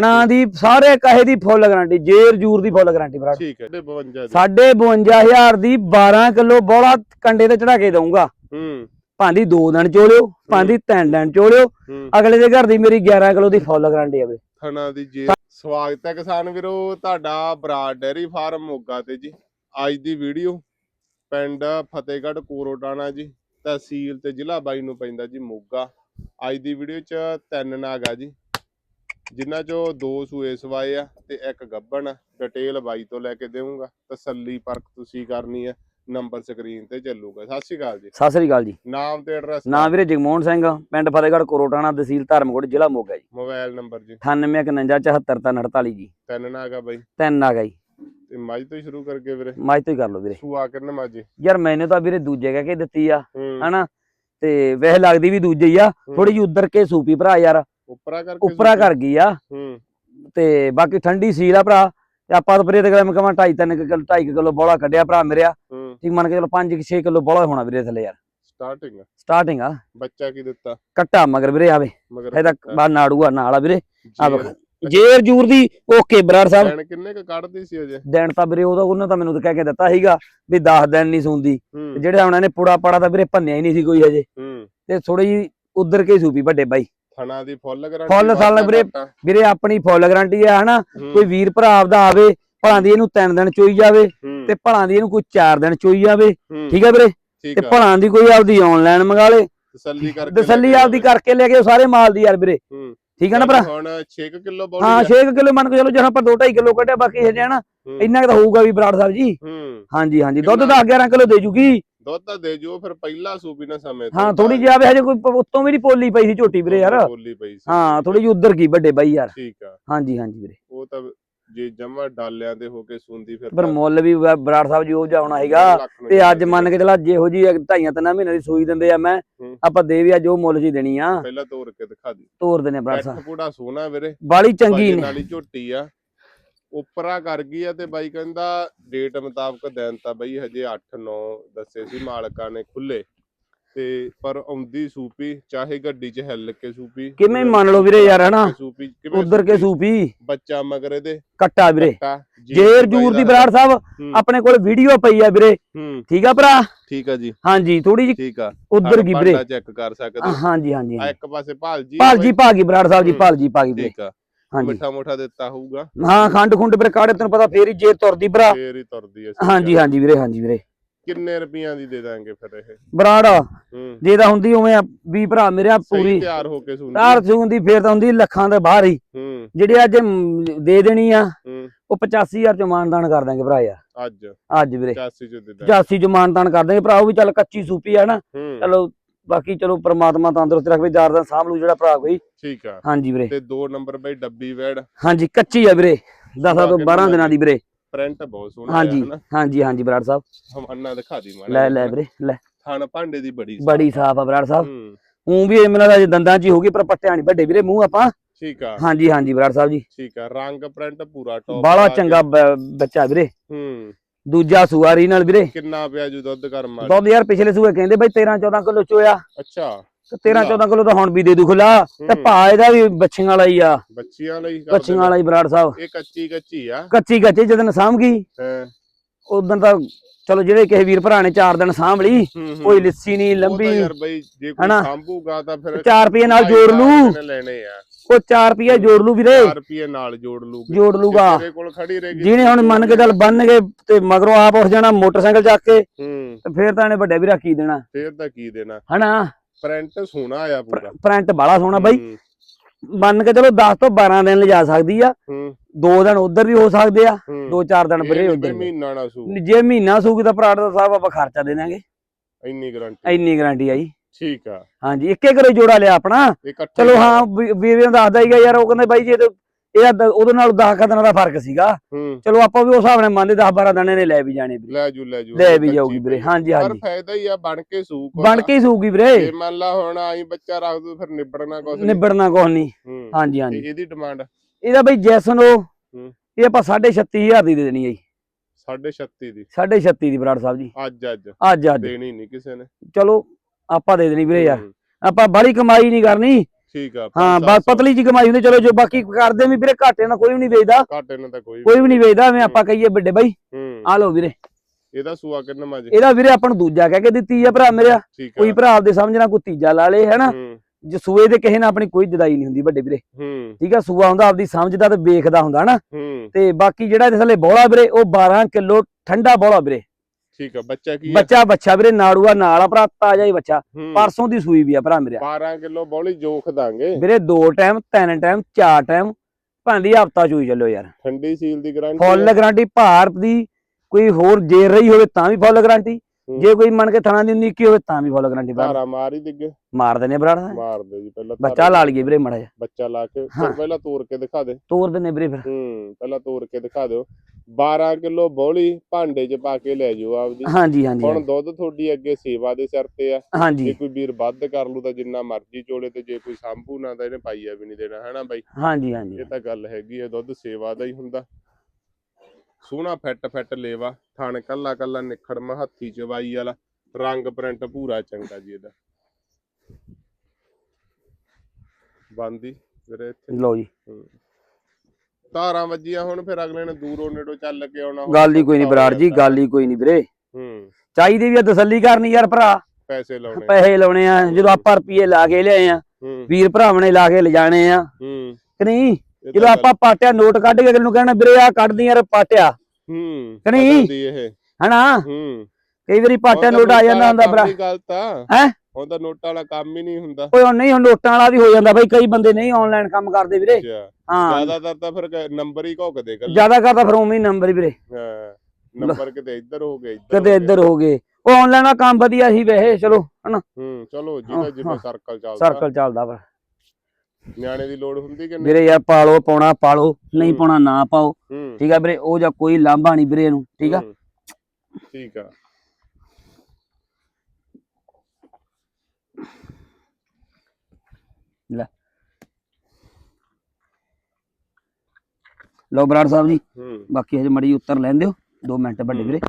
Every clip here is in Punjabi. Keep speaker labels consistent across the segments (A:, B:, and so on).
A: ਖਾਣਾ ਦੀ ਸਾਰੇ ਕਹੇ ਦੀ ਫੁੱਲ ਗਾਰੰਟੀ ਜੇਰ ਜੂਰ ਦੀ ਫੁੱਲ ਗਾਰੰਟੀ ਬਰਾੜ
B: ਠੀਕ ਹੈ। 52 ਦੀ।
A: ਸਾਢੇ 52000 ਦੀ 12 ਕਿਲੋ ਬੋਲਾ ਕੰਡੇ ਤੇ ਚੜਾ ਕੇ ਦਊਂਗਾ।
B: ਹੂੰ।
A: ਭਾਂਦੀ ਦੋ ਦਿਨ ਚੋਲਿਓ ਭਾਂਦੀ ਤਿੰਨ ਦਿਨ ਚੋਲਿਓ। ਅਗਲੇ ਦੇ ਘਰ ਦੀ ਮੇਰੀ 11 ਕਿਲੋ ਦੀ ਫੁੱਲ ਗਾਰੰਟੀ ਆ ਵੀਰੇ।
B: ਦੀ ਜੇ ਸਵਾਗਤ ਹੈ ਕਿਸਾਨ ਵੀਰੋ ਤੁਹਾਡਾ ਬਰਾੜ ਡੈਰੀ ਫਾਰਮ ਮੋਗਾ ਤੇ ਜੀ। ਅੱਜ ਦੀ ਵੀਡੀਓ ਪਿੰਡ ਫਤਿਹਗੜ੍ਹ ਕੋਰੋਟਾਣਾ ਜੀ ਤਹਿਸੀਲ ਤੇ ਜ਼ਿਲ੍ਹਾ ਬਾਈ ਨੂੰ ਪੈਂਦਾ ਜੀ ਮੋਗਾ। ਅੱਜ ਦੀ ਵੀਡੀਓ ਚ ਤਿੰਨ ਨਾਗ ਆ ਜੀ। ਜਿਨ੍ਹਾਂ ਚੋਂ ਦੋ ਸੂਏ ਸਵਾਏ ਆ ਤੇ ਇੱਕ ਗੱਬਣ ਡਿਟੇਲ ਬਾਈ ਤੋਂ ਲੈ ਕੇ ਦੇਵਾਂਗਾ ਤਸੱਲੀ ਪਰਖ ਤੁਸੀਂ ਕਰਨੀ ਹੈ ਨੰਬਰ ਸਕਰੀਨ ਤੇ ਚੱਲੂਗਾ। ਸਤਿ ਸ਼੍ਰੀ ਅਕਾਲ ਜੀ।
A: ਸਤਿ ਸ੍ਰੀ ਅਕਾਲ ਜੀ।
B: ਨਾਮ ਤੇ ਐਡਰੈਸ
A: ਨਾਮ ਵੀਰੇ ਜਗਮੋਹਨ ਸਿੰਘ ਪਿੰਡ ਫਤਿਹਗੜ੍ਹ ਕੋਰੋਟਾਣਾ ਤਹਿਸੀਲ ਧਰਮਕੋਟ ਜ਼ਿਲ੍ਹਾ ਮੋਗਾ ਜੀ।
B: ਮੋਬਾਈਲ ਨੰਬਰ ਜੀ।
A: 9851747348 ਜੀ।
B: ਤਿੰਨ ਨਾਗ ਬਾਈ।
A: ਤਿੰਨ ਆ ਗਈ
B: ਤੇ ਮੱਝ ਤੋਂ ਹੀ ਸ਼ੁਰੂ ਕਰਕੇ ਵੀਰੇ।
A: ਮਾਜ ਤੋਂ ਹੀ ਕਰ ਲਓ ਵੀਰੇ।
B: ਸੂਆ ਕਿੰਨੇ ਮੱਝ?
A: ਯਾਰ ਮੈਨੂੰ ਤਾਂ ਵੀਰੇ ਦੂਜੇ ਕਹਿ ਕੇ ਦਿੱਤੀ ਆ ਹਨਾ? ਤੇ ਵੈਸੇ ਲੱਗਦੀ ਵੀ ਦੂਜੇ ਹੀ ਆ। ਥੋੜੀ ਜਿਹੀ ਉਧਰ ਕੇ ਸੂਪੀ ਭਰਾ ਯਾਰ।
B: ਉਪਰਾ ਕਰਕੇ
A: ਉਪਰਾ
B: ਸੂਪੀ?
A: ਕਰ ਗਈ ਆ।
B: ਹੂੰ।
A: ਤੇ ਬਾਕੀ ਠੰਡੀ ਸੀਲ ਆ ਭਰਾ। ਤੇ ਆਪਾਂ ਤਾਂ ਵੀਰੇ ਤੇ ਮੈਂ ਕਹਾਂ 2.5 3 ਕਿਲੋ 2.5 ਕਿਲੋ ਬੋਲਾ ਕੱਢਿਆ ਭਰਾ ਮੇਰਿਆ ਠੀਕ ਮੰਨ ਕੇ ਚਲੋ 5 6 ਕਿਲੋ ਬੋਲਾ ਹੋਣਾ ਵੀਰੇ ਥੱਲੇ ਯਾਰ।
B: ਸਟਾਰਟਿੰਗ
A: ਸਟਾਰਟਿੰਗ ਆ।
B: ਬੱਚਾ ਕੀ ਦਿੱਤਾ?
A: ਕੱਟਾ ਮਗਰ ਵੀਰੇ ਆਵੇ। ਇਹਦਾ। ਬਾ ਨਾੜੂ ਆ ਨਾਲ ਆ ਵੀਰੇ। ਆ
B: ਜੇਰ-
A: ਵੇਖ। ਜੇਰ ਜੂਰ ਦੀ ਓਕੇ ਬਰਾੜ ਸਾਹਿਬ।
B: ਭੈਣ ਕਿੰਨੇ ਕ ਕੱਢਦੀ ਸੀ ਅਜੇ?
A: ਦਿਨ ਤਾਂ ਵੀਰੇ ਉਹਦਾ ਉਹਨਾਂ ਤਾਂ ਮੈਨੂੰ ਤਾਂ ਕਹਿ ਕੇ ਦਿੱਤਾ ਸੀਗਾ ਵੀ 10 ਦਿਨ ਨਹੀਂ ਸੌਂਦੀ। ਜਿਹੜੇ ਉਹਨਾਂ ਨੇ ਪੁੜਾ ਪੜਾ ਤਾਂ ਵੀਰੇ ਭੰਨਿਆ ਹੀ ਨਹੀਂ ਸੀ ਕੋਈ ਹਜੇ।
B: ਹੂੰ।
A: ਤੇ ਥੋੜੀ ਜੀ ਉਧਰ ਕੇ ਸੂਪੀ ਵੱਡੇ ਬਾਈ।
B: ਥਣਾ ਦੀ ਫੁੱਲ ਗਰੰਟੀ
A: ਫੁੱਲ ਸਾਲ ਵੀਰੇ ਵੀਰੇ ਆਪਣੀ ਫੁੱਲ ਗਾਰੰਟੀ ਆ ਹਨਾ? ਕੋਈ ਵੀਰ ਭਰਾ ਆਪਦਾ ਆਵੇ ਭਲਾਂ ਦੀ ਇਹਨੂੰ ਤਿੰਨ ਦਿਨ ਚੋਈ ਜਾਵੇ ਤੇ ਭਲਾਂ ਦੀ ਇਹਨੂੰ ਕੋਈ 4 ਦਿਨ ਚੋਈ ਜਾਵੇ ਠੀਕ ਹੈ ਵੀਰੇ? ਤੇ ਭਲਾਂ ਦੀ ਕੋਈ ਆਪਦੀ ਆਨਲਾਈਨ ਮੰਗਾ ਲੇ।
B: ਤਸੱਲੀ ਕਰਕੇ
A: ਤਸੱਲੀ ਆਪਦੀ ਕਰਕੇ ਲੈ ਕੇ ਸਾਰੇ ਮਾਲ ਦੀ ਯਾਰ ਵੀਰੇ। ਠੀਕ ਹੈ ਨਾ ਭਰਾ?
B: ਹੁਣ 6 ਕਿਲੋ ਬੋਲੀ
A: ਹਾਂ 6 ਕਿਲੋ ਮੰਨ ਕੇ ਚਲੋ ਜਿਹੜਾ ਆਪਾਂ 2.5 ਕਿਲੋ ਕੱਢਿਆ ਬਾਕੀ ਹਜੇ ਨਾ
B: ਹੂੰ।
A: ਇੰਨਾ ਕੁ ਤਾਂ ਹੋਊਗਾ ਵੀ ਬਰਾੜ ਸਾਹਿਬ ਜੀ।
B: ਹੂੰ।
A: ਹਾਂਜੀ ਹਾਂਜੀ। ਦੁੱਧ? ਦਾ 11 ਕਿਲੋ ਦੇ ਜੂਗੀ।
B: ਦੁੱਧ ਤਾਂ ਦੇ ਜੋ ਫਿਰ ਪਹਿਲਾ ਸੂਪੀ ਨਾ ਸਮੇਂ
A: ਹਾਂ ਥੋੜੀ ਜਿਹੀ ਆਵੇ ਹਜੇ ਕੋਈ ਉੱਤੋਂ ਵੀ ਨਹੀਂ ਪੋਲੀ ਪਈ ਸੀ ਝੋਟੀ ਵੀਰੇ ਯਾਰ।
B: ਬੋਲੀ ਪਈ ਸੀ।
A: ਹਾਂ ਥੋੜੀ ਜਿਹੀ ਉਧਰ ਗਈ ਵੱਡੇ ਬਾਈ ਯਾਰ।
B: ਠੀਕ ਆ।
A: ਹਾਂਜੀ ਹਾਂਜੀ ਵੀਰੇ।
B: ਉਹ ਤਾਂ ਜੇ ਜਮਾ ਡਾਲਿਆਂ ਦੇ ਹੋ ਕੇ ਸੁੰਦੀ ਫਿਰ
A: ਪਰ ਮੁੱਲ ਵੀ ਬ- ਬਰਾੜ ਸਾਹਿਬ ਜੀ ਉਹ ਜਾਉਣਾ ਹੈਗਾ
B: ਲੱਖ ਨੂੰ
A: ਤੇ ਅੱਜ ਮੰਨ ਕੇ ਚਲਾ ਜਿਹੋ ਜੀ ਢਾਈਆਂ ਤਿੰਨਾਂ ਮਹੀਨਿਆਂ ਦੀ ਸੂਈ ਦਿੰਦੇ ਆ ਮੈਂ
B: ਹੂੰ।
A: ਆਪਾਂ ਦੇ ਵੀ ਅੱਜ ਉਹ ਮੁੱਲ ਜੀ ਦੇਣੀ ਆ।
B: ਪਹਿਲਾਂ ਤੋੜ ਕੇ ਦਿਖਾ ਦੀ।
A: ਤੋਰ ਦਿੰਦੇ ਆ ਬਰਾੜ ਸਾਹਿਬ।
B: ਪੂੜਾ ਸੋਨਾ ਵੀਰੇ।
A: ਬਾਲੀ ਚੰਗੀ
B: ਬਾਜੀ
A: ਨੇ।
B: ਨਾਲੀ ਝੋਟੀ ਆ। ਉਪਰਾ ਕਰ ਗਈ ਆ ਤੇ ਬਾਈ ਕਹਿੰਦਾ ਡੇਟ ਮੁਤਾਬਕ ਦਿਨ ਤਾਂ ਬਈ ਹਜੇ 8 9 ਦੱਸੇ ਸੀ ਮਾਲਕਾਂ ਨੇ ਖੁੱਲੇ। ਤੇ ਪਰ ਆਉਂਦੀ ਸੂਪੀ ਚਾਹੇ ਗੱਡੀ 'ਚ ਹਿੱਲ ਕੇ ਸੂਪੀ
A: ਕਿਵੇਂ ਮੰਨ ਲਓ ਵੀਰੇ ਯਾਰ ਹਨਾ?
B: ਸੂਪੀ ਕਿਵੇਂ
A: ਉਧਰ ਕੇ
B: ਸੂਪੀ? ਬੱਚਾ ਮਗਰ ਇਹਦੇ।
A: ਕੱਟਾ ਵੀਰੇ। ਜੇਰ ਜੂਰ ਦੀ ਬਰਾੜ ਸਾਹਿਬ ਆਪਣੇ ਕੋਲ ਵੀਡੀਓ ਪਈ ਆ ਵੀਰੇ। ਠੀਕ ਆ ਭਰਾ?
B: ਠੀਕ ਆ ਜੀ।
A: ਹਾਂਜੀ ਥੋੜੀ ਜੀ
B: ਠੀਕ ਆ।
A: ਉਧਰ ਕੀ ਵੀਰੇ?
B: ਚੈੱਕ ਕਰ ਸਕਦੇ।
A: ਹਾਂਜੀ ਹਾਂਜੀ
B: ਆ ਇੱਕ ਪਾਸੇ ਭਾਲ ਜੀ
A: ਭਾਲ ਜੀ ਭਾਗੀ ਬਰਾੜ ਸਾਹਿਬ ਜੀ। ਭਾਲ ਜੀ ਭਾਗੀ ਵੀਰੇ।
B: ਠੀਕ ਆ।
A: ਹਾਂਜੀ।
B: ਮਿੱਠਾ ਮੋਠਾ ਦਿੱਤਾ ਹੋਊਗਾ।
A: ਹਾਂ ਖੰਡ ਖੁੰਡ ਵੀਰੇ ਕਾੜੇ ਤੈਨੂੰ ਪਤਾ ਫੇਰ ਹੀ ਜੇ ਤੁਰਦੀ ਭਰਾ।
B: ਫੇਰ ਹੀ ਤੁਰਦੀ
A: ਹਾਂਜੀ ਹਾਂਜੀ ਵੀਰੇ ਹਾਂਜੀ ਵੀਰੇ।
B: ਕਿੰਨੇ ਰੁਪਈਆਂ ਦੀ ਦੇ ਦਾਂਗੇ ਫਿਰ ਇਹ?
A: ਬਰਾੜ
B: ਹੂੰ।
A: ਜੇ ਤਾਂ ਹੁੰਦੀ ਉਵੇਂ ਆ ਵੀ ਭਰਾ ਮੇਰੇ ਆ
B: ਪੂਰੀ। ਤਿਆਰ ਹੋ ਕੇ ਸੁਣਦੀ
A: ਤਾਰ ਹੁੰਦੀ ਫੇਰ ਤਾਂ ਹੁੰਦੀ ਲੱਖਾਂ ਦੇ ਬਾਹਰ ਹੀ।
B: ਹੂੰ।
A: ਜਿਹੜੇ ਅੱਜ ਮ, ਦੇ ਦੇਣੀ ਆ
B: ਹੂੰ।
A: ਉਹ 85000 ਚ ਮਾਨਦਾਨ ਕਰ ਦਾਂਗੇ ਭਰਾ ਯਾਰ।
B: ਅੱਜ?
A: ਅੱਜ ਵੀਰੇ।
B: 85 ਚ ਦੇ ਦਾਂਗੇ।
A: 85 ਚ ਮਾਨਦਾਨ ਕਰ ਦਾਂਗੇ। ਭਰਾ ਉਹ ਵੀ ਚੱਲ ਕੱਚੀ ਸੂਪੀ ਆ ਨਾ।
B: ਹੂੰ।
A: ਚਲੋ ਬਾਕੀ ਚਲੋ ਪ੍ਰਮਾਤਮਾ ਤੰਦਰੁਸਤ ਰੱਖਵੇ ਚਾਰ ਦਿਨ ਸਾਂਭ ਲੂ ਜਿਹੜਾ ਭਰਾ ਕੋਈ।
B: ਠੀਕ ਆ।
A: ਹਾਂਜੀ ਵੀਰੇ।
B: ਤੇ ਦੋ ਨੰਬਰ ਬਈ ਡੱਬੀ ਵੈੜ
A: ਹਾਂਜੀ ਕੱਚੀ ਆ ਵੀਰੇ। 10 ਤੋਂ 12 ਦਿਨਾਂ ਦੀ ਵੀਰੇ।
B: ਪ੍ਰਿੰਟ ਬਹੁਤ ਸੋਹਣਾ
A: ਹਾਂਜੀ ਹਾਂਜੀ ਹਾਂਜੀ ਬਰਾੜ ਸਾਹਿਬ।
B: ਹਮਾਨਾ ਦਿਖਾ ਦੀ ਮਾੜਾ
A: ਲੈ। ਲੈ ਵੀਰੇ ਲੈ।
B: ਥਣ ਭਾਂਡੇ ਦੀ ਬੜੀ
A: ਬੜੀ ਸਾਫ਼ ਆ। ਬਰਾੜ ਸਾਹਿਬ।
B: ਹੂੰ।
A: ਹੂੰ ਵੀ ਇਹ ਲੱਗਦਾ ਦੰਦਾਂ 'ਚ ਹੀ ਹੋਗੀ ਪਰ ਪੱਟਿਆਂ ਨਹੀਂ ਵੱਡੇ ਵੀਰੇ ਮੂੰਹ ਆਪਾਂ।
B: ਠੀਕ ਆ।
A: ਹਾਂਜੀ ਹਾਂਜੀ ਬਰਾੜ ਸਾਹਿਬ ਜੀ।
B: ਠੀਕ ਆ ਰੰਗ ਪ੍ਰਿੰਟ ਪੂਰਾ ਟੌਪ
A: ਬਾਲਾ ਚੰਗਾ ਬੱਚਾ ਵੀਰੇ।
B: ਹੂੰ।
A: ਦੂਜਾ ਸੂਆਰੀ ਨਾਲ ਵੀਰੇ।
B: ਕਿੰਨਾ ਪਿਆ ਜੂ ਦੁੱਧ ਕਰਮ
A: ਦੁੱਧ ਯਾਰ ਪਿਛਲੇ ਸੂਏ ਕਹਿੰਦੇ ਬਈ 13 14 ਕਿਲੋ ਚੋਇਆ।
B: ਅੱਛਾ।
A: 13 14 ਕਿਲੋ ਤਾਂ ਹੁਣ ਵੀ ਦੇ ਦੂ ਖੁੱਲਾ ਤੇ
B: ਹੂੰ।
A: ਭਾ ਇਹਦਾ ਵੀ ਬੱਚੀਆਂ ਵਾਲਾ ਹੀ ਆ।
B: ਬੱਚੀਆਂ ਲਈ ਕਰ
A: ਬੱਚੀਆਂ ਵਾਲਾ ਹੀ ਬਰਾੜ ਸਾਹਿਬ।
B: ਇਹ ਕੱਚੀ ਕੱਚੀ ਆ।
A: ਕੱਚੀ ਕੱਚੀ ਜਦੋਂ ਸਾਂਭ ਗਈ।
B: ਹਾਂ।
A: ਉਦੋਂ ਤਾਂ ਚਲੋ ਜਿਹੜੇ ਕਿਸੇ ਵੀਰ ਭਰਾ ਨੇ 4 ਦਿਨ ਸਾਂਭ ਲਈ
B: ਹੂੰ, ਹੂੰ।
A: ਕੋਈ ਲਿੱਸੀ ਨਹੀਂ ਲੰਬੀ।
B: ਯਾਰ ਬਈ ਜੇ ਕੋਈ
A: ਹਨਾ?
B: ਸਾਂਭੂਗਾ ਤਾਂ ਫਿਰ
A: 4 ਰੁਪਏ ਨਾਲ ਜੋੜ ਲੂ
B: ਲੈਣੇ ਆ।
A: ਉਹ 4 ਰੁਪਏ ਜੋੜ ਲੂ ਵੀਰੇ।
B: 4 ਰੁਪਏ ਨਾਲ ਜੋੜ ਲੂਗੇ
A: ਜੋੜ ਲੂਗਾ
B: ਤੇਰੇ ਕੋਲ ਖੜੀ ਰਹੇਗੀ
A: ਜਿਹਨੇ ਹੁਣ ਮੰਨ ਕੇ ਚੱਲ ਬੰਨ ਕੇ ਤੇ ਮਗਰੋਂ ਆਪ ਉੱਠ ਜਾਣਾ ਮੋਟਰਸਾਈਕਲ ਚੱਕ ਕੇ
B: ਹੂੰ।
A: ਤੇ ਫੇਰ ਤਾਂ ਇਹਨੇ ਵੱਡੇ ਵੀਰਾ ਕੀ ਦੇਣਾ?
B: ਫੇਰ ਤਾਂ ਕੀ ਦੇਣਾ।
A: ਹਨਾ?
B: ਪ੍ਰਿੰਟ ਸੋਹਣਾ ਆ ਪੂਰਾ।
A: ਪ੍ਰਿੰਟ ਬਾਲਾ ਸੋਹਣਾ ਬਾਈ। ਮੰਨ ਕੇ ਚਲੋ 10 ਤੋਂ 12 ਦਿਨ ਲਿਜਾ ਸਕਦੀ ਆ।
B: ਹੂੰ।
A: ਦੋ ਦਿਨ ਉਧਰ ਵੀ ਹੋ ਸਕਦੇ ਆ ਦੋ ਚਾਰ ਦਿਨ
B: ਨੀ
A: ਉਧਰ
B: ਮਹੀਨਾ ਨਾ ਸੂ।
A: ਜੇ ਮਹੀਨਾ ਸੂਗੀ ਤਾਂ ਭਰਾ ਦਾ ਸਾਹਿਬ ਆਪਾਂ ਖਰਚਾ ਦੇ ਦਾਂਗੇ
B: ਇੰਨੀ ਗਾਰੰਟੀ
A: ਇੰਨੀ ਗਾਰੰਟੀ ਆਈ
B: ਠੀਕ ਆ।
A: ਹਾਂਜੀ ਇੱਕੇ ਘਰੋਂ ਜੋੜਾ ਲਿਆ ਆਪਣਾ। ਚਲੋ ਹਾਂ ਵੀਰਾਂ ਦੱਸਦਾ ਹੀਗਾ ਯਾਰ ਉਹ ਕਹਿੰਦੇ ਬਾਈ ਜੀ ਇਹ ਤਾਂ- ਇਹਦਾ ਉਹਦੇ ਨਾਲ 10 ਦਿਨਾਂ ਦਾ ਫ਼ਰਕ ਸੀਗਾ।
B: ਹੂੰ।
A: ਚਲੋ ਆਪਾਂ ਵੀ ਉਸ ਹਿਸਾਬ ਨਾਲ ਮੰਨਦੇ 10 12 ਦਿਨਾਂ ਨੇ ਲੈ ਵੀ ਜਾਣੇ ਵੀਰੇ।
B: ਲੈ ਜੂ ਲੈ ਜੂ
A: ਲੈ ਵੀ ਜਾਊਗੀ ਵੀਰੇ। ਹਾਂਜੀ
B: ਪਰ
A: ਹਾਂਜੀ।
B: ਫਾਇਦਾ ਹੀ ਆ ਬਣ ਕੇ ਸੂ
A: ਬਣ ਕੇ ਹੀ ਸੂਗੀ ਵੀਰੇ।
B: ਜੇ ਮੰਨ ਲਾ ਹੁਣ ਆਈ ਬੱਚਾ ਰੱਖ ਦੂ ਫਿਰ ਨਿਬੜਨਾ ਕੁਛ।
A: ਨਿਬੜਨਾ ਕੁਛ ਨਹੀਂ। ਹਾਂਜੀ ਹਾਂਜੀ।
B: ਇਹਦੀ ਡਿਮਾਂਡ
A: ਇਹਦਾ ਬਈ ਜੈਸਨ ਉਹ। ਇਹ ਆਪਾਂ 36500 ਦੀ ਦੇ ਦੇਣੀ ਹੈ ਜੀ।
B: 36 ਦੀ।
A: 36 ਦੀ ਬਰਾੜ ਸਾਹਿਬ ਜੀ।
B: ਅੱਜ ਅੱਜ।
A: ਅੱਜ ਅੱਜ।
B: ਦੇਣੀ ਨਹੀਂ ਕਿਸੇ ਨੇ।
A: ਚਲੋ ਆਪਾਂ ਦੇ ਦੇਣੀ ਵੀਰੇ ਯਾਰ। ਆਪਾਂ ਬੜੀ ਕਮਾਈ ਨਹੀਂ ਕਰਨੀ।
B: ਠੀਕ ਆ
A: ਹਾਂ ਬਸ। ਪਤਲੀ ਜੀ ਕਮਾਈ ਹੁੰਦੀ ਚਲੋ ਜੋ ਬਾਕੀ ਕਰਦੇ ਵੀ ਵੀਰੇ ਘਾਟੇ ਨਾਲ ਕੋਈ ਵੀ ਨਹੀਂ ਵੇਚਦਾ।
B: ਘਾਟੇ ਨਾਲ ਤਾਂ ਕੋਈ
A: ਕੋਈ ਵੀ ਨਹੀਂ ਵੇਚਦਾ। ਐਵੇਂ ਆਪਾਂ ਕਹੀਏ ਵੱਡੇ ਬਾਈ। ਆ ਲਓ ਵੀਰੇ।
B: ਇਹਦਾ ਸੂਆ ਕਿੰਨਾ ਮਾਜੇ
A: ਇਹਦਾ ਵੀਰੇ ਆਪਾਂ ਨੂੰ ਦੂਜਾ ਕਹਿ ਕੇ ਦਿੱਤੀ ਆ ਭਰਾ
B: ਆ
A: ਕੋਈ ਭਰਾ ਆਪਦੇ ਸਮਝਣਾ ਕੋਈ ਤੀਜਾ ਲਾ ਲੇ ਹੈਨਾ? ਜੇ ਸੂਏ ਦੇ ਕਿਸੇ ਨਾਲ ਆਪਣੀ ਕੋਈ ਜਦਾਈ ਨਹੀਂ ਹੁੰਦੀ ਵੱਡੇ ਵੀਰੇ। ਠੀਕ ਆ ਸੂਆ ਹੁੰਦਾ ਆਪਦੀ ਸਮਝਦਾ ਤੇ ਵੇਖਦਾ ਹੁੰਦਾ ਨਾ
B: ਹੂੰ।
A: ਤੇ ਬਾਕੀ ਜਿਹੜਾ ਇਹਦੇ ਥੱਲੇ ਬੋਲਾ ਵੀਰੇ ਉਹ 12 ਕਿਲੋ ਠੰਡਾ ਬੋਲਾ ਵੀਰੇ।
B: ਠੀਕ ਆ ਬੱਚਾ ਕੀ
A: ਬੱਚਾ ਬੱਚਾ ਵੀਰੇ ਨਾੜੂਆ ਨਾਲ ਆ ਭਰਾ ਤਾਜ਼ਾ ਹੀ ਬੱਚਾ।
B: ਹੂੰ।
A: ਪਰਸੋਂ ਦੀ ਸੂਈ ਵੀ ਆ ਭਰਾ ਮੇਰਿਆ
B: 12 ਕਿਲੋ ਬੋਲੀ ਜੋਖ ਦਾਂਗੇ।
A: ਵੀਰੇ ਦੋ ਟਾਈਮ ਤਿੰਨ ਟਾਈਮ ਚਾਰ ਟਾਈਮ। ਭਾਂਦੀ ਹਫਤਾ ਚੂਈ ਚੱਲੋ ਯਾਰ।
B: ਠੰਡੀ ਸੀਲ ਦੀ ਗਾਰੰਟੀ
A: ਫੁੱਲ ਗਾਰੰਟੀ ਭਾਰਤ ਦੀ ਕੋਈ ਹੋਰ ਜੇਰ ਰਹੀ ਹੋਵੇ ਤਾਂ ਵੀ ਫੁੱਲ ਗਾਰੰਟੀ
B: ਹੂੰ।
A: ਜੇ ਕੋਈ ਮੰਨ ਕੇ ਥਣਾ ਦੀ ਨਿੱਕੀ ਹੋਵੇ ਤਾਂ ਵੀ ਫੁੱਲ ਗਾਰੰਟੀ
B: ਧਾਰਾ ਮਾਰ ਹੀ ਦਿੱਗੇ।
A: ਮਾਰ ਦਿੰਦੇ ਬਰਾੜ
B: ਮਾਰ ਦੇ ਜੀ ਪਹਿਲਾਂ
A: ਬੱਚਾ ਲਾ ਲਈਏ ਵੀਰੇ ਮੜਾ ਜਾ
B: ਬੱਚਾ ਲਾ ਕੇ
A: ਹਾਂ।
B: ਪਹਿਲਾਂ ਤੋੜ ਕੇ ਦਿਖਾ ਦੇ।
A: ਤੋਰ ਦਿੰਦੇ ਵੀਰੇ ਫਿਰ।
B: ਹੂੰ ਪਹਿਲਾਂ ਤੋੜ ਕੇ ਦਿਖਾ ਦਿਓ। 12 ਕਿਲੋ ਬੋਲੀ ਭਾਂਡੇ 'ਚ ਪਾ ਕੇ ਲੈ ਜਾਓ ਆਪਦੀ।
A: ਹਾਂਜੀ ਹਾਂਜੀ
B: ਹੁਣ ਦੁੱਧ ਤੁਹਾਡੀ ਅੱਗੇ ਸੇਵਾ ਦੇ ਸਿਰ ਤੇ ਆ। ਜੇ
A: ਹਾਂਜੀ
B: ਕੋਈ ਵੀਰ ਵੱਧ ਕਰ ਲੂ ਤਾਂ ਜਿੰਨਾ ਮਰਜ਼ੀ ਚੋਲੇ ਤੇ ਜੇ ਕੋਈ ਸੰਭੂ ਨਾ ਤਾਂ ਇਹਨੇ ਪਾਈਆ ਵੀ ਨਹੀਂ ਦੇਣਾ ਹੈਨਾ ਬਾਈ?
A: ਹਾਂਜੀ ਹਾਂਜੀ।
B: ਇਹ ਤਾਂ ਗੱਲ ਹੈਗੀ ਹੈ ਦੁੱਧ ਸੇਵਾ ਦਾ ਹੀ ਹੁੰਦਾ। ਸੋਹਣਾ ਫਿੱਟ ਫਿੱਟ ਲੇਵਾ ਥਣ ਕੱਲਾ ਕੱਲਾ ਨਿਖੜ ਹੱਥੀ ਚਵਾਈ ਵਾਲਾ ਰੰਗ ਪ੍ਰਿੰਟ ਪੂਰਾ ਚੰਗਾ ਜੀ ਇਹਦਾ। ਬੰਦੀ ਵੀਰੇ ਇੱਥੇ।
A: ਲਓ ਜੀ।
B: ਧਾਰਾਂ ਵੱਜੀਆਂ ਹੁਣ ਫਿਰ ਅਗਲੇ ਨੇ ਦੂਰੋਂ ਨੇੜੋਂ ਚੱਲ ਕੇ ਆਉਣਾ ਹੁਣ
A: ਗੱਲ ਹੀ ਕੋਈ ਨਹੀਂ ਬਰਾੜ ਜੀ। ਗੱਲ ਹੀ ਕੋਈ ਨਹੀਂ ਵੀਰੇ।
B: ਹੂੰ।
A: ਚਾਹੀਦੀ ਵੀ ਆ ਤਸੱਲੀ ਕਰਨੀ ਯਾਰ ਭਰਾ।
B: ਪੈਸੇ ਲਾਉਣੇ।
A: ਪੈਸੇ ਲਾਉਣੇ ਆ ਜਦੋਂ ਆਪਾਂ ਰੁਪਏ ਲਾ ਕੇ ਲਿਆਏ ਆ ਵੀਰ ਭਰਾਵਾਂ ਨੇ ਲਾ ਕੇ ਲਿਜਾਣੇ ਆ।
B: ਹੂੰ।
A: ਕਿ ਨਹੀਂ? ਜਦੋਂ ਆਪਾਂ ਪਾਟਿਆ ਨੋਟ ਕੱਢ ਕੇ ਅਗਲੇ ਨੂੰ ਕਹਿਣਾ ਵੀਰੇ ਆ ਕੱਢਦੀ ਯਾਰ ਪਾਟਿਆ।
B: ਹੂੰ।
A: ਕਿ ਨਹੀਂ? ਹਨਾ?
B: ਹੂੰ।
A: ਕਈ ਵਾਰੀ ਪਾਟਿਆ ਨੋਟ ਆ ਜਾਂਦਾ ਹੁੰਦਾ ਭਰਾ।
B: ਗੱਲ ਤਾਂ
A: ਹੈਂ?
B: ਉਹਦਾ ਨੋਟ ਵਾਲਾ ਕੰਮ ਹੀ ਨਹੀਂ ਹੁੰਦਾ।
A: ਓਏ ਉਹ ਨਹੀਂ ਹੁਣ ਨੋਟਾਂ ਵਾਲਾ ਵੀ ਹੋ ਜਾਂਦਾ ਬਈ ਕਈ ਬੰਦੇ ਨਹੀਂ ਆਨਲਾਈਨ ਕੰਮ ਕਰਦੇ ਵੀਰੇ।
B: ਅੱਛਾ।
A: ਹਾਂ।
B: ਜ਼ਿਆਦਾਤਰ ਤਾਂ ਫਿਰ ਨੰਬਰ ਹੀ ਘੋਕਦੇ ਕਰ
A: ਜ਼ਿਆਦਾ ਕਰਦਾ ਫਿਰ ਉਵੇਂ ਹੀ ਨੰਬਰ ਹੀ ਵੀਰੇ।
B: ਹਾਂ ਨੰਬਰ ਕਿਤੇ ਇੱਧਰ ਹੋ ਗਏ ਇੱਧਰ ਹੋ
A: ਇੱਧਰ ਹੋ ਗਏ। ਉਹ ਆਨਲਾਈਨ ਦਾ ਕੰਮ ਵਧੀਆ ਸੀ ਵੈਸੇ ਚਲੋ ਹਨਾ।
B: ਹੂੰ ਚਲੋ ਜਿਹਦਾ ਜਿਵੇਂ। ਸਰਕਲ ਚੱਲਦਾ।
A: ਸਰਕਲ ਚੱਲਦਾ ਵਾ
B: ਨਿਆਣੇ ਦੀ ਲੋੜ ਹੁੰਦੀ ਕਿ ਨਹੀਂ?
A: ਵੀਰੇ ਯਾਰ ਪਾਲੋ ਪਾਉਣਾ ਪਾਲੋ ਨਹੀਂ। ਪਾਉਣਾ ਨਾ ਪਾਓ। ਠੀਕ ਆ ਵੀਰੇ ਉਹ ਜਾਂ ਕੋਈ ਲਾਂਭਾ ਨਹੀਂ ਵੀਰੇ ਨੂੰ ਠੀਕ ਆ?
B: ਠੀਕ ਆ।
A: ਲਓ ਬਰਾੜ ਸਾਹਿਬ ਜੀ
B: ਹੂੰ।
A: ਬਾਕੀ ਹਜੇ ਮੜੀ ਉੱਤਰ ਲੈਣ ਦਿਓ 2 ਮਿੰਟ ਵੱਡੇ। ਵੀਰੇ।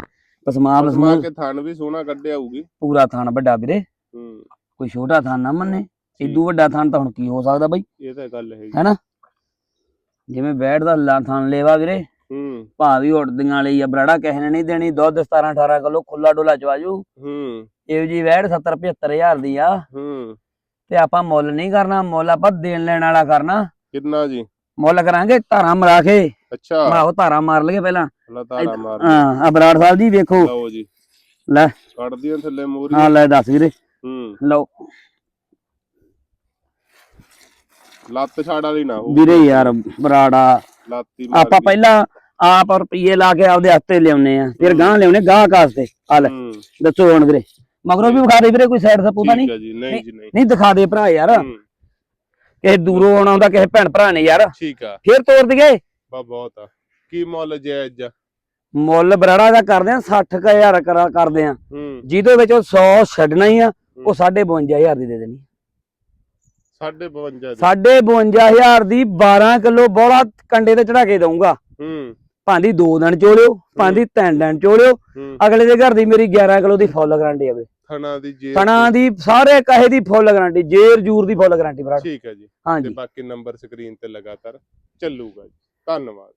A: ਪਸਮਾ
B: ਪਸਮਾ ਕੇ ਥਣ ਵੀ ਸੋਹਣਾ ਕੱਢਿਆ ਹੋਊਗੀ।
A: ਪੂਰਾ ਥਾਨ ਵੱਡਾ ਵੀਰੇ।
B: ਹੂੰ।
A: ਕੋਈ ਛੋਟਾ ਥਾਨ ਨਾ ਮੰਨੇ। ਇਦੂ ਵੱਡਾ ਥਾਨ ਤਾਂ ਹੁਣ ਕੀ ਹੋ ਸਕਦਾ ਬਈ?
B: ਇਹ ਤਾਂ ਗੱਲ ਹੈਗੀ।
A: ਹੈਨਾ? ਜਿਵੇਂ ਬੈਠ ਦਾ ਲਾ ਥਾਨ ਲੈਵਾ ਵੀਰੇ।
B: ਹੂੰ।
A: ਭਾਅ ਵੀ ਉੱਡਦੀਆਂ ਵਾਲੀ ਆ ਬਰਾੜਾ ਨੇ ਨਹੀਂ ਦੇਣੀ। ਦੁੱਧ 17 18 ਕਿਲੋ ਖੁੱਲਾ ਡੋਲਾ ਚਵਾਜੂ
B: ਹੂੰ।
A: ਇਹੋ ਜੀ ਵੈੜ 70 75000 ਦੀ ਆ।
B: ਹੂੰ।
A: ਤੇ ਆਪਾਂ ਮੁੱਲ ਨਹੀਂ ਕਰਨਾ ਮੁੱਲ ਆਪਾਂ ਦੇਣ ਲੈਣ ਵਾਲਾ ਕਰਨਾ।
B: ਕਿੰਨਾ ਜੀ?
A: ਮੁੱਲ ਕਰਾਂਗੇ ਧਾਰਾਂ ਮਰਾ ਕੇ।
B: ਅੱਛਾ।
A: ਆਹੋ ਧਾਰਾਂ ਮਾਰ ਲਈਏ ਪਹਿਲਾਂ।
B: ਮਾਰ
A: ਹਾਂ ਆ ਬਰਾੜ ਸਾਹਿਬ ਜੀ ਵੇਖੋ।
B: ਲਓ ਜੀ।
A: ਲੈ।
B: ਕੱਢਦੀਆਂ ਥੱਲੇ ਮੂਰੀ
A: ਹਾਂ ਲੈ ਦੱਸ ਵੀਰੇ।
B: ਹੂੰ।
A: ਲਓ।
B: ਲੱਤ ਛਾੜ ਵਾਲੀ ਨਾ ਹੋ
A: ਵੀਰੇ ਯਾਰ ਬਰਾੜਾ।
B: ਲਾਤੀ ਮਾਰ
A: ਆਪਾਂ। ਪਹਿਲਾਂ ਆਪ ਰੁਪਈਏ ਲਾ ਕੇ ਆਪਦੇ ਹੱਥੇ ਲਿਆਉਨੇ ਆ। ਫਿਰ ਗਾਂ ਲਿਆਉਨੇ ਗਾਹ ਕਾਸਤੇ। ਆ ਲੈ। ਦੱਸੋ ਹੁਣ ਵੀਰੇ। ਮਗਰੋਂ ਵੀ ਵਿਖਾ ਦੇ ਵੀਰੇ ਕੋਈ ਸਾਈਡ ਸਪੂ ਤਾਂ ਨਹੀਂ?
B: ਠੀਕ ਹੈ ਜੀ ਨਹੀਂ ਜੀ ਨਹੀਂ।
A: ਨਹੀਂ ਦਿਖਾ ਦੇ ਭਰਾ ਯਾਰ।
B: ਹੂੰ,
A: ਕਿਸੇ ਦੂਰੋਂ ਆਉਣਾ ਹੁੰਦਾ ਕਿਸੇ ਭੈਣ ਭਰਾ ਨੇ ਯਾਰ।
B: ਠੀਕ ਆ।
A: ਫੇਰ ਤੋੜ ਦਈਏ।
B: ਬਾ ਬਹੁਤ ਆ। ਕੀ ਮੁੱਲ ਜਾਇਜ਼ ਆ ਮੁੱਲ
A: ਬਰਾੜਾ ਦਾ ਕਰਦੇ ਆ 60000 ਕਰਾ ਕਰਦੇ ਆ।
B: ਹੂੰ।
A: ਜਿਹਦੇ ਵਿੱਚ ਉਹ 100 ਛੱਡਣਾ ਹੀ ਆ ਉਹ 52500 ਦੀ ਦੇ ਦੇਣੀ
B: ਸਾਢੇ 52 ਦੀ।
A: 52500 ਦੀ 12 ਕਿਲੋ ਬੋਲਾ ਕੰਡੇ ਤੇ ਚੜਾ ਕੇ ਦਊਂਗਾ।
B: ਹੂੰ।
A: ਭਾਂਦੀ ਦੋ ਦਿਨ ਚੋਲਿਓ ਭਾਂਦੀ ਤਿੰਨ ਦਿਨ ਚੋਲਿਓ। ਅਗਲੇ ਦੇ ਘਰ ਦੀ ਮੇਰੀ 11 ਕਿਲੋ ਦੀ ਫੁੱਲ ਗਾਰੰਟੀ ਆਵੇ
B: ਥਣਾ ਦੀ ਜੇ
A: ਕਣਾ ਦੀ ਸਾਰੇ ਕਹੇ ਦੀ ਫੁੱਲ ਗਾਰੰਟੀ ਜੇਰ ਜੂਰ ਦੀ ਫੁੱਲ ਗਾਰੰਟੀ ਭਰਾ।
B: ਠੀਕ ਹੈ ਜੀ। ਤੇ ਬਾਕੀ ਨੰਬਰ ਸਕਰੀਨ ਤੇ ਲਗਾਤਾਰ ਚੱਲੂਗਾ ਜੀ। ਧੰਨਵਾਦ।